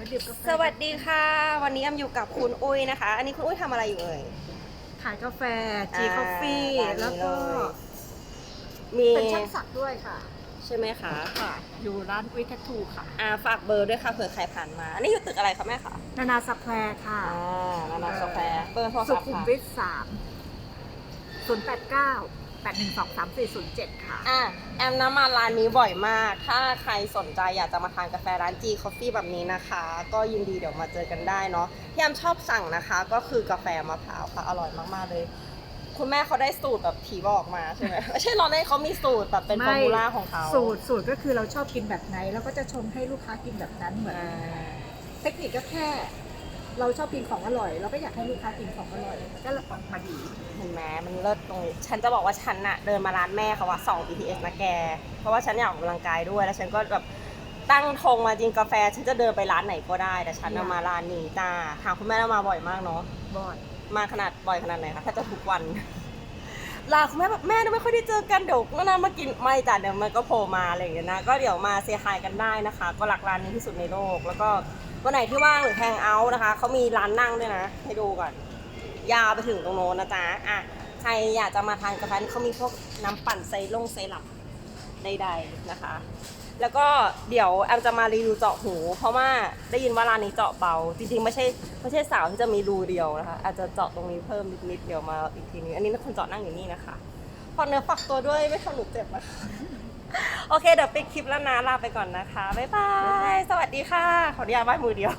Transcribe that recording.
มาดื่มกาแฟสวัสดีค่ะ วันนี้แอมอยู่กับคุณอุ้ยนะคะ อันนี้คุณอุ้ยทำอะไรอยู่เอ่ยขายกาแฟจีคอฟฟี่อ่าร้านนี้แล้วก็เลย มีเป็นช่างสักด้วยค่ะใช่ไหมคะค่ะ อยู่ร้านวิททูค่ะ อ่าฝากเบอร์ด้วยค่ะเผื่อใครผ่านมา อันนี้อยู่ตึกอะไรคะแม่คะนานาสแควร์ค่ะ อ่านานากาแฟเบอร์โทรสุศัพท์ขุมค่ะวิทสามศูนย์แปดเก้า แปดหนึ่งสองสามสี่ศูนย์เจ็ดค่ะ อะแอมน้ำมาร้านนี้บ่อยมาก ถ้าใครสนใจอยากจะมาทานกาแฟร้านจีคอฟฟี่แบบนี้นะคะ ก็ยินดีเดี๋ยวมาเจอกันได้เนาะที่แอมชอบสั่งนะคะ ก็คือกาแฟมะพร้าวค่ะอร่อยมากๆเลย คุณแม่เขาได้สูตรแบบผีบอกมาใช่ไหม ไม่ใช่เราได้เขามีสูตรแบบเป็นฟอร์มูล่าของเขาสูตรสูตรก็คือเราชอบกินแบบไหนเราก็จะชงให้ลูกค้ากินแบบนั้นเหมือน อ่า เทคนิคก็แค่ เราชอบกินของอร่อย เราก็อยากให้ลูกค้ากินของอร่อยมันก็ออกมาดีเห็นไห มมันเลิศตรงนี้ฉันจะบอกว่าฉันน่ะเดินมาร้านแม่เขาว่า2 BTS นะแก เพราะว่าฉันอยากออกกำลังกายด้วย แล้วฉันก็แบบตั้งธงมาจริงกาแฟ ฉันจะเดินไปร้านไหนก็ได้ แต่ฉันน่ะมาร้านนี้จ้าถามคุณแม่แล้วมาบ่อยมากเนาะ บ่อย มาขนาดบ่อยขนาดไหนคะ ถ้าจะทุกวัน ลาคุณแม่แบบแม่เราไม่ค่อยได้เจอกันเดี๋ยวนาๆมากินไม่จ้ะเดี๋ยวมันก็โผล่มาอะไรอย่างเงี้ยนะ ก็เดี๋ยวมาเซฮายกันได้นะคะ ก็รักร้านนี้ที่สุดในโลก แล้วก็วันไหนที่ว่างหรือแฮงเอาท์นะคะเขามีร้านนั่งด้วยนะ ให้ดูก่อน ยาวไปถึงตรงโน้นนะจ๊ะอะใครอยากจะมาทานกาแฟเขามีพวกน้ำปั่นไซลงไซรัปใดๆนะคะ แล้วก็เดี๋ยวแอมจะมารีวิวเจาะหู เพราะว่าได้ยินว่าร้านนี้เจาะเบา จริงๆไม่ใช่ไม่ใช่สาวที่จะมีรูเดียวนะคะ อาจจะเจาะตรงนี้เพิ่มนิดๆเดี๋ยวมาอีกทีนึงอันนี้คนเจาะนั่งอยู่นี่นะคะฝากเนื้อฝากตัวด้วยไม่ทำหนูเจ็บนะคะโอเคเดี๋ยวปิดคลิปแล้วนะลาไปก่อนนะคะบ๊ายบาย สวัสดีค่ะ ขออนุญาตไหว้มือเดียว